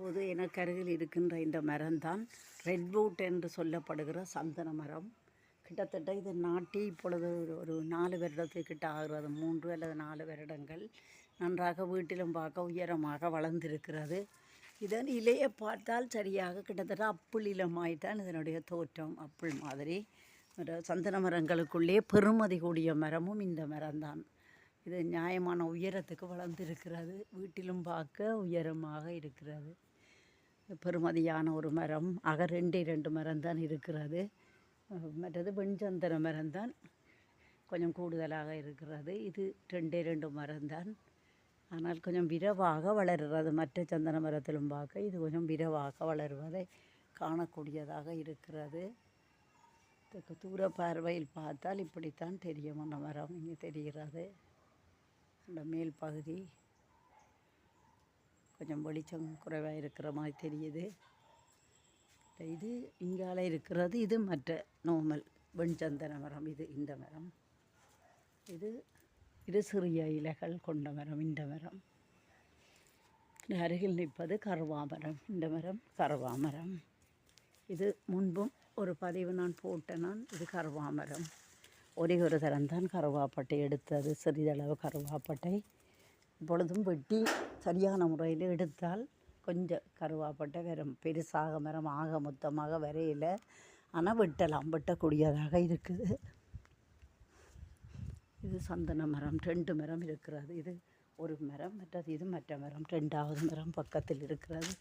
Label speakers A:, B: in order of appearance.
A: இப்போது எனக்கு அருகில் இருக்கின்ற இந்த மரம்தான் ரெட் என்று சொல்லப்படுகிற சந்தன மரம். கிட்டத்தட்ட இது நாட்டி இப்பொழுது ஒரு- ஒரு நாலு வருடத்துக்கிட்ட ஆகிறது மூன்று அல்லது நாலு வருடங்கள் நன்றாக வீட்டிலும் பார்க்க உயரமாக வளர்ந்திருக்கிறது. இதன் இலையை பார்த்தால் சரியாக கிட்டத்தட்ட அப்புள் இலமாய்த்தான் இதனுடைய தோற்றம் அப்புள் மாதிரி. ஒரு சந்தன மரங்களுக்குள்ளே பெருமதி கூடிய மரமும் இந்த மரம்தான். இது நியாயமான உயரத்துக்கு வளர்ந்திருக்கிறது வீட்டிலும் பார்க்க உயரமாக இருக்கிறது. பெருமதியான ஒரு மரம் ஆக ரெண்டே ரெண்டு மரம் தான் இருக்கிறது மற்றது வெண்சந்தன மரம் தான் கொஞ்சம் கூடுதலாக இருக்கிறது. இது ரெண்டே ரெண்டு மரம்தான். ஆனால் கொஞ்சம் விரைவாக வளர்கிறது. மற்ற சந்தன மரத்திலும் பார்க்க இது கொஞ்சம் விரைவாக வளருவதை காணக்கூடியதாக இருக்கிறது. தூர பார்வையில் பார்த்தால் இப்படித்தான் தெரியும். அந்த மரம் இங்கே தெரிகிறது. அந்த மேல் பகுதி கொஞ்சம் வெளிச்சம் குறைவாக இருக்கிற மாதிரி தெரியுது. இது இங்கால இருக்கிறது இது மற்ற நார்மல் வெண்சந்தன மரம் இது இந்த மரம். இது இது சிறிய இலைகள் கொண்ட மரம் இந்த மரம். அருகில் நிற்பது கருவா மரம் இந்த மரம் கருவா மரம். இது முன்பும் ஒரு பதிவு நான் போட்டேன் நான் இது கருவா மரம். ஒரே ஒரு தரம் தான் கருவாப்பட்டை எடுத்தது சிறிதளவு கருவாப்பட்டை இப்பொழுதும் வெட்டி சரியான முறையில் எடுத்தால் கொஞ்சம் கருவாப்பட்டை வரும் பெருசாக மரம் ஆக மொத்தமாக வரையில் ஆனால் வெட்டலாம் வெட்டக்கூடியதாக இருக்குது. இது சந்தன மரம் ரெண்டு மரம் இருக்கிறது. இது ஒரு மரம் மற்றது இது மற்ற மரம் ரெண்டாவது மரம் பக்கத்தில் இருக்கிறது.